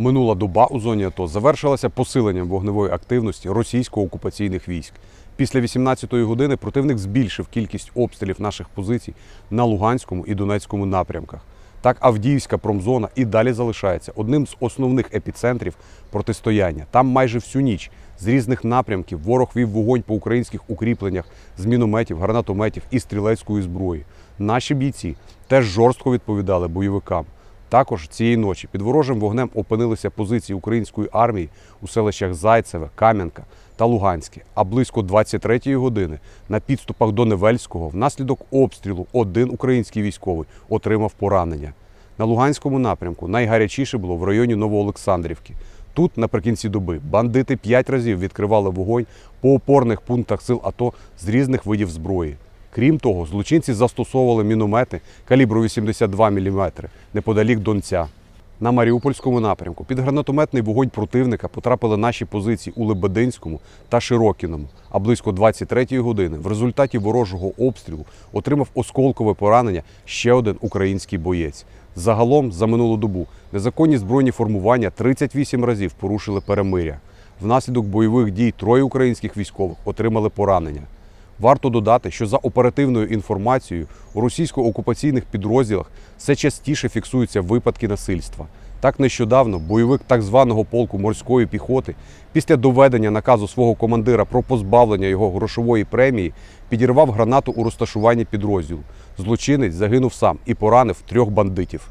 Минула доба у зоні АТО завершилася посиленням вогневої активності російсько-окупаційних військ. Після 18-ї години противник збільшив кількість обстрілів наших позицій на Луганському і Донецькому напрямках. Так, Авдіївська промзона і далі залишається одним з основних епіцентрів протистояння. Там майже всю ніч з різних напрямків ворог вів вогонь по українських укріпленнях з мінометів, гранатометів і стрілецької зброї. Наші бійці теж жорстко відповідали бойовикам. Також цієї ночі під ворожим вогнем опинилися позиції української армії у селищах Зайцеве, Кам'янка та Луганське. А близько 23-ї години на підступах до Невельського внаслідок обстрілу один український військовий отримав поранення. На Луганському напрямку найгарячіше було в районі Новоолександрівки. Тут наприкінці доби бандити п'ять разів відкривали вогонь по опорних пунктах сил АТО з різних видів зброї. Крім того, злочинці застосовували міномети калібру 82 мм неподалік Донця. На Маріупольському напрямку під гранатометний вогонь противника потрапили наші позиції у Лебединському та Широкіному. А близько 23-ї години в результаті ворожого обстрілу отримав осколкове поранення ще один український боєць. Загалом за минулу добу незаконні збройні формування 38 разів порушили перемиря. Внаслідок бойових дій троє українських військових отримали поранення. Варто додати, що за оперативною інформацією у російсько-окупаційних підрозділах все частіше фіксуються випадки насильства. Так нещодавно бойовик так званого полку морської піхоти після доведення наказу свого командира про позбавлення його грошової премії підірвав гранату у розташуванні підрозділу. Злочинець загинув сам і поранив трьох бандитів.